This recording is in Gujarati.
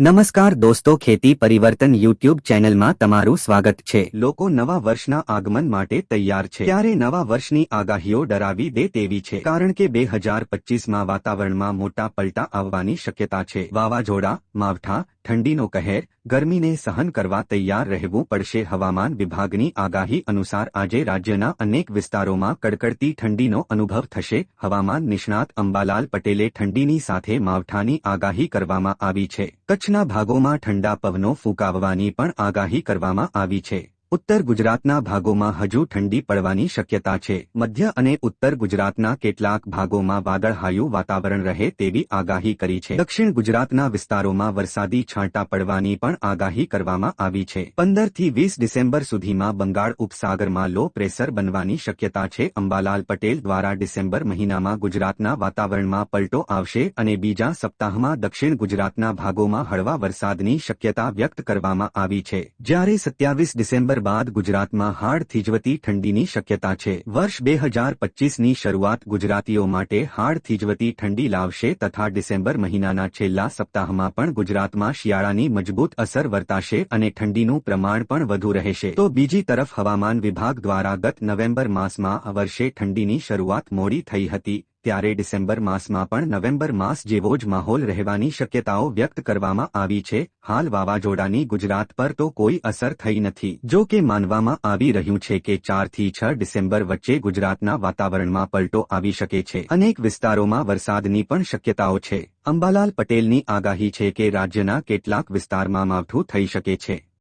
નમસ્કાર દોસ્તો, ખેતી પરિવર્તન યુટ્યુબ ચેનલમાં તમારું સ્વાગત છે. લોકો નવા વર્ષના આગમન માટે તૈયાર છે. ત્યારે નવા વર્ષની આગાહીઓ ડરાવી દે તેવી છે? કારણ કે બે હજાર પચીસમાં વાતાવરણમાં મોટા પલટા આવવાની શક્યતા છે. વાવાઝોડા, માવઠા ઠંડીનો કહેર ગરમીને સહન કરવા તૈયાર રહેવું પડશે. હવામાન વિભાગની આગાહી અનુસાર આજે રાજ્યના અનેક વિસ્તારોમાં કડકડતી ઠંડીનો અનુભવ થશે. હવામાન નિષ્ણાત અંબાલાલ પટેલે ઠંડીની સાથે માવઠાની આગાહી કરવામાં આવી છે. કચ્છના ભાગોમાં ઠંડા પવનો ફૂંકાવવાની પણ આગાહી કરવામાં આવી છે. ઉત્તર ગુજરાતના ભાગોમાં હજુ ઠંડી પડવાની શક્યતા છે. મધ્ય અને ઉત્તર ગુજરાતના કેટલાક ભાગોમાં વાદળહાયું વાતાવરણ રહે તેવી આગાહી કરી છે. દક્ષિણ ગુજરાતના વિસ્તારોમાં વરસાદી છાંટા પડવાની પણ આગાહી કરવામાં આવી છે. પંદરથી વીસ ડિસેમ્બર સુધીમાં બંગાળ ઉપસાગરમાં લો પ્રેશર બનવાની શક્યતા છે. અંબાલાલ પટેલ દ્વારા ડિસેમ્બર મહિનામાં ગુજરાતના વાતાવરણમાં પલટો આવશે અને બીજા સપ્તાહમાં દક્ષિણ ગુજરાતના ભાગોમાં હળવા વરસાદની શક્યતા વ્યક્ત કરવામાં આવી છે. જ્યારે સત્યાવીસ ડિસેમ્બર બાદ ગુજરાતમાં હાડ થીજવતી ઠંડીની શક્યતા છે. વર્ષ બે હજાર પચીસની શરૂઆત ગુજરાતીઓ માટે હાડ થીજવતી ઠંડી લાવશે તથા ડિસેમ્બર મહિનાના છેલ્લા સપ્તાહમાં પણ ગુજરાતમાં શિયાળાની મજબૂત અસર વર્તાશે અને ઠંડીનું પ્રમાણ પણ વધુ રહેશે. તો બીજી તરફ હવામાન વિભાગ દ્વારા ગત નવેમ્બર માસમાં આ વર્ષે ઠંડીની શરૂઆત મોડી થઈ હતી. ત્યારે ડિસેમ્બર માસમાં પણ નવેમ્બર માસ જેવો જ માહોલ રહેવાની શક્યતાઓ વ્યક્ત કરવામાં આવી છે. હાલ વાવાઝોડાની ગુજરાત પર તો કોઈ અસર થઈ નથી. જો કે માનવામાં આવી રહ્યું છે કે ચારથી છ ડિસેમ્બર વચ્ચે ગુજરાતના વાતાવરણમાં પલટો આવી શકે છે. અનેક વિસ્તારોમાં વરસાદની પણ શક્યતાઓ છે. અંબાલાલ પટેલની આગાહી છે કે રાજ્યના કેટલાક વિસ્તારમાં માવઠું થઈ શકે છે.